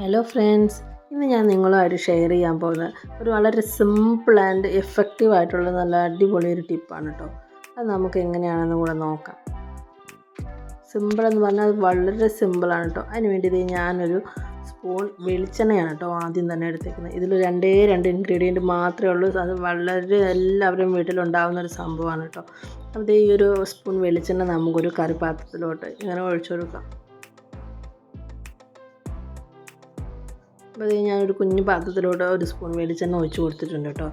Hello friends ഇന്ന് ഞാൻ നിങ്ങളുമായിട്ട് ഷെയർ ചെയ്യാൻ പോകുന്നത് ഒരു വളരെ സിമ്പിൾ ആൻഡ് എഫക്റ്റീവ് ആയിട്ടുള്ള നല്ല അടിപൊളി ഒരു ടിപ്പാണ് കേട്ടോ അത് നമുക്ക് എങ്ങനെയാണെന്ന് കൂടെ നോക്കാം. സിമ്പിൾ എന്ന് പറഞ്ഞാൽ അത് വളരെ സിമ്പിളാണ് കേട്ടോ അതിന് വേണ്ടി ഞാനൊരു സ്പൂൺ വെളിച്ചെണ്ണയാണ് കേട്ടോ ആദ്യം തന്നെ എടുത്തേക്കുന്നത്. ഇതിൽ രണ്ടേ രണ്ട് ഇൻഗ്രീഡിയന്റ് മാത്രമേ ഉള്ളൂ. അത് വളരെ എല്ലാവരും വീട്ടിലുണ്ടാകുന്ന ഒരു സംഭവമാണ് കേട്ടോ അപ്പോൾ ഈ ഒരു സ്പൂൺ വെളിച്ചെണ്ണ നമുക്കൊരു കറിപ്പാത്രത്തിലോട്ട് ഇങ്ങനെ ഒഴിച്ചു കൊടുക്കാം. അപ്പോൾ ഞാനൊരു കുഞ്ഞു പാത്രത്തിലോട്ട് ഒരു സ്പൂൺ വെളിച്ചെണ്ണ ഒഴിച്ച് കൊടുത്തിട്ടുണ്ട് കേട്ടോ.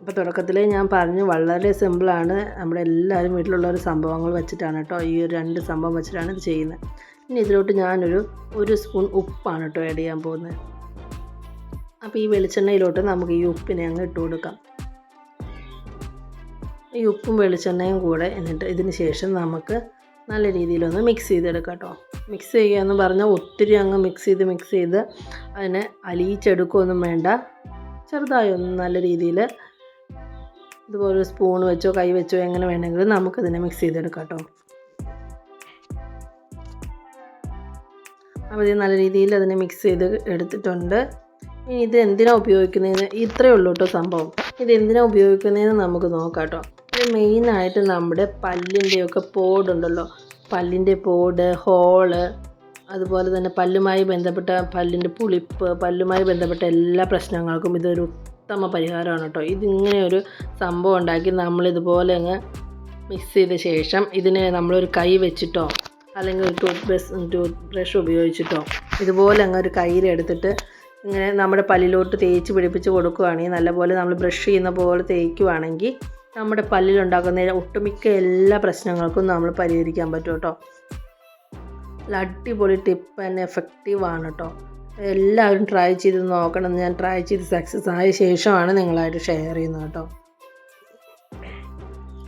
അപ്പോൾ തുടക്കത്തിൽ ഞാൻ പറഞ്ഞു വളരെ സിമ്പിളാണ് നമ്മുടെ എല്ലാവരും വീട്ടിലുള്ള ഒരു സംഭവങ്ങൾ വെച്ചിട്ടാണ് കേട്ടോ ഈ ഒരു രണ്ട് സംഭവം വെച്ചിട്ടാണ് ഇത് ചെയ്യുന്നത്. ഇനി ഇതിലോട്ട് ഞാനൊരു ഒരു സ്പൂൺ ഉപ്പാണ് കേട്ടോ ആഡ് ചെയ്യാൻ പോകുന്നത്. അപ്പോൾ ഈ വെളിച്ചെണ്ണയിലോട്ട് നമുക്ക് ഈ ഉപ്പിനെ അങ്ങ് ഇട്ട് കൊടുക്കാം. ഈ ഉപ്പും വെളിച്ചെണ്ണയും കൂടെ എന്നിട്ട് ഇതിന് ശേഷം നമുക്ക് നല്ല രീതിയിലൊന്ന് മിക്സ് ചെയ്തെടുക്കാം കേട്ടോ. മിക്സ് ചെയ്യുക എന്ന് പറഞ്ഞാൽ ഒത്തിരി അങ്ങ് മിക്സ് ചെയ്ത് മിക്സ് ചെയ്ത് അതിനെ അലിയിച്ചെടുക്കുകയൊന്നും വേണ്ട. ചെറുതായി ഒന്ന് നല്ല രീതിയിൽ ഇതുപോലെ സ്പൂൺ വെച്ചോ കൈ വെച്ചോ എങ്ങനെ വേണമെങ്കിലും നമുക്കിതിനെ മിക്സ് ചെയ്തെടുക്കാം കേട്ടോ. ഇത് നല്ല രീതിയിൽ അതിനെ മിക്സ് ചെയ്ത് എടുത്തിട്ടുണ്ട്. ഇനി ഇത് എന്തിനാണ് ഉപയോഗിക്കുന്നതെന്ന് ഇത്രയേ ഉള്ളൂ കേട്ടോ സംഭവം. ഇത് എന്തിനാണ് ഉപയോഗിക്കുന്നതെന്ന് നമുക്ക് നോക്കാം കേട്ടോ. മെയിനായിട്ട് നമ്മുടെ പല്ലിന്റെയൊക്കെ പോടുണ്ടല്ലോ. പല്ലിന്റെ പോട് ഹോൾ അതുപോലെ തന്നെ പല്ലുമായി ബന്ധപ്പെട്ട പല്ലിന്റെ പുളിപ്പ് പല്ലുമായി ബന്ധപ്പെട്ട എല്ലാ പ്രശ്നങ്ങൾക്കും ഇതൊരു ഉത്തമ പരിഹാരമാണ് കേട്ടോ. ഇതിങ്ങനെ ഒരു സംഭവം ഉണ്ടാക്കി നമ്മളിതുപോലെ അങ്ങ് മിക്സ് ചെയ്ത ശേഷം ഇതിനെ നമ്മളൊരു കൈ വെച്ചിട്ടോ അല്ലെങ്കിൽ ഒരു ടൂത്ത് ബ്രഷ് ടൂത്ത് ബ്രഷ് ഉപയോഗിച്ചിട്ടോ ഇതുപോലെ അങ്ങ് ഒരു കയ്യിലെടുത്തിട്ട് ഇങ്ങനെ നമ്മുടെ പല്ലിലോട്ട് തേച്ച് പിടിപ്പിച്ച് കൊടുക്കുകയാണെങ്കിൽ നല്ലപോലെ നമ്മൾ ബ്രഷ് ചെയ്യുന്ന പോലെ തേക്കുവാണെങ്കിൽ നമ്മുടെ പല്ലിലുണ്ടാക്കുന്ന ഒട്ടുമിക്ക എല്ലാ പ്രശ്നങ്ങൾക്കും നമ്മൾ പരിഹരിക്കാൻ പറ്റും കേട്ടോ. അടിപൊളി ടിപ്പ് ആൻഡ് എഫക്റ്റീവാണ് കേട്ടോ. എല്ലാവരും ട്രൈ ചെയ്ത് നോക്കണം ഞാൻ ട്രൈ ചെയ്ത് സക്സസ് ആയ ശേഷമാണ് നിങ്ങളായിട്ട് ഷെയർ ചെയ്യുന്നത് കേട്ടോ.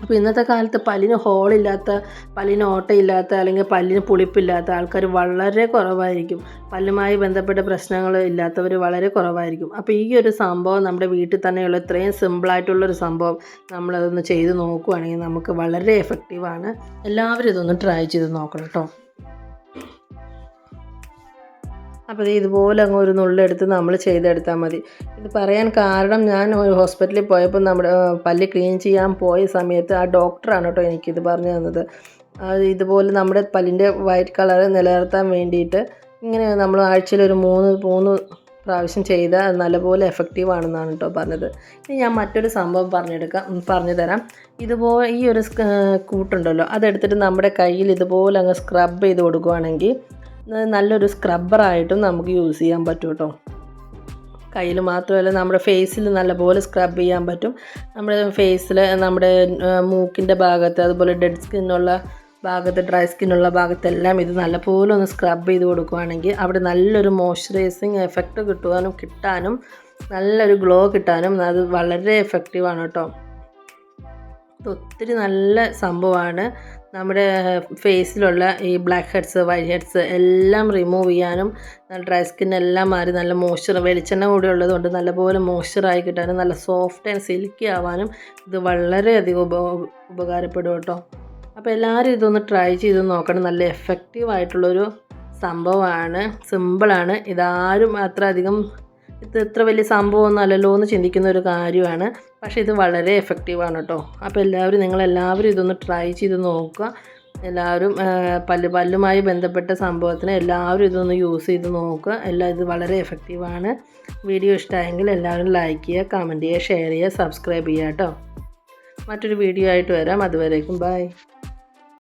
അപ്പോൾ ഇന്നത്തെ കാലത്ത് പല്ലിന് ഹോളില്ലാത്ത പല്ലിന് ഓട്ടയില്ലാത്ത അല്ലെങ്കിൽ പല്ലിന് പുളിപ്പില്ലാത്ത ആൾക്കാർ വളരെ കുറവായിരിക്കും. പല്ലുമായി ബന്ധപ്പെട്ട പ്രശ്നങ്ങൾ ഇല്ലാത്തവർ വളരെ കുറവായിരിക്കും. അപ്പോൾ ഈ ഒരു സംഭവം നമ്മുടെ വീട്ടിൽ തന്നെയുള്ള ഇത്രയും സിമ്പിളായിട്ടുള്ളൊരു സംഭവം നമ്മളതൊന്ന് ചെയ്ത് നോക്കുകയാണെങ്കിൽ നമുക്ക് വളരെ എഫക്റ്റീവാണ് എല്ലാവരും ഇതൊന്ന് ട്രൈ ചെയ്ത് നോക്കണം കേട്ടോ അപ്പോൾ ഇത് ഇതുപോലെ അങ്ങ് ഒരു നുള്ളെടുത്ത് നമ്മൾ ചെയ്തെടുത്താൽ മതി. ഇത് പറയാൻ കാരണം ഞാൻ ഹോസ്പിറ്റലിൽ പോയപ്പോൾ നമ്മുടെ പല്ല് ക്ലീൻ ചെയ്യാൻ പോയ സമയത്ത് ആ ഡോക്ടറാണ് കേട്ടോ എനിക്കിത് പറഞ്ഞു തന്നത്. ഇതുപോലെ നമ്മുടെ പല്ലിന്റെ വൈറ്റ് കളർ നിലനിർത്താൻ വേണ്ടിയിട്ട് ഇങ്ങനെ നമ്മൾ ആഴ്ചയിൽ ഒരു മൂന്ന് മൂന്ന് പ്രാവശ്യം ചെയ്താൽ നല്ലപോലെ എഫക്റ്റീവ് ആണെന്നാണ് കേട്ടോ പറഞ്ഞത്. ഇനി ഞാൻ മറ്റൊരു സംഭവം പറഞ്ഞെടുക്കാം പറഞ്ഞു തരാം. ഇതുപോലെ ഈ ഒരു കൂട്ടുണ്ടല്ലോ അതെടുത്തിട്ട് നമ്മുടെ കയ്യിൽ ഇതുപോലെ അങ്ങ് സ്ക്രബ് ചെയ്ത് കൊടുക്കുകയാണെങ്കിൽ നല്ലൊരു സ്ക്രബ്ബറായിട്ടും നമുക്ക് യൂസ് ചെയ്യാൻ പറ്റും കേട്ടോ കയ്യിൽ മാത്രമല്ല നമ്മുടെ ഫേസിൽ നല്ലപോലെ സ്ക്രബ് ചെയ്യാൻ പറ്റും. നമ്മുടെ ഫേസിൽ നമ്മുടെ മൂക്കിന്റെ ഭാഗത്ത് അതുപോലെ ഡെഡ് സ്കിന്നുള്ള ഭാഗത്ത് ഡ്രൈ സ്കിന്നുള്ള ഭാഗത്തെല്ലാം ഇത് നല്ലപോലെ ഒന്ന് സ്ക്രബ് ചെയ്ത് കൊടുക്കുകയാണെങ്കിൽ അവിടെ നല്ലൊരു മോയ്സ്ചറൈസിങ് എഫക്റ്റ് കിട്ടുവാനും കിട്ടാനും നല്ലൊരു ഗ്ലോ കിട്ടാനും അത് വളരെ എഫക്റ്റീവാണ് കേട്ടോ ഒത്തിരി നല്ല സംഭവമാണ്. നമ്മുടെ ഫേസിലുള്ള ഈ ബ്ലാക്ക് ഹെഡ്സ് വൈറ്റ് ഹെഡ്സ് എല്ലാം റിമൂവ് ചെയ്യാനും ഡ്രൈ സ്കിൻ എല്ലാം മാറി നല്ല മോയ്സ്ചർ വെളിച്ചെണ്ണ കൂടി ഉള്ളതുകൊണ്ട് നല്ലപോലെ മോയ്സ്ചറായി കിട്ടാനും നല്ല സോഫ്റ്റ് ആൻഡ് സിൽക്കി ആവാനും ഇത് വളരെയധികം ഉപ ഉപകാരപ്പെടും കേട്ടോ. അപ്പോൾ എല്ലാവരും ഇതൊന്ന് ട്രൈ ചെയ്ത് നോക്കണം. നല്ല എഫക്റ്റീവ് ആയിട്ടുള്ളൊരു സംഭവമാണ്. സിമ്പിളാണ് ഇതാരും അത്ര അധികം ഇത് ഇത്ര വലിയ സംഭവമൊന്നും അല്ലല്ലോ എന്ന് ചിന്തിക്കുന്ന ഒരു കാര്യമാണ്. പക്ഷേ ഇത് വളരെ എഫക്റ്റീവാണ് കേട്ടോ അപ്പോൾ എല്ലാവരും നിങ്ങളെല്ലാവരും ഇതൊന്ന് ട്രൈ ചെയ്ത് നോക്കുക. എല്ലാവരും പല്ല് പല്ലുമായി ബന്ധപ്പെട്ട സംഭവത്തിന് എല്ലാവരും ഇതൊന്ന് യൂസ് ചെയ്ത് നോക്കുക. എല്ലാം ഇത് വളരെ എഫക്റ്റീവാണ് വീഡിയോ ഇഷ്ടമായെങ്കിൽ എല്ലാവരും ലൈക്ക് ചെയ്യുക കമന്റ് ചെയ്യുക ഷെയർ ചെയ്യുക സബ്സ്ക്രൈബ് ചെയ്യുക കേട്ടോ മറ്റൊരു വീഡിയോ ആയിട്ട് വരാം. അതുവരേക്കും ബൈ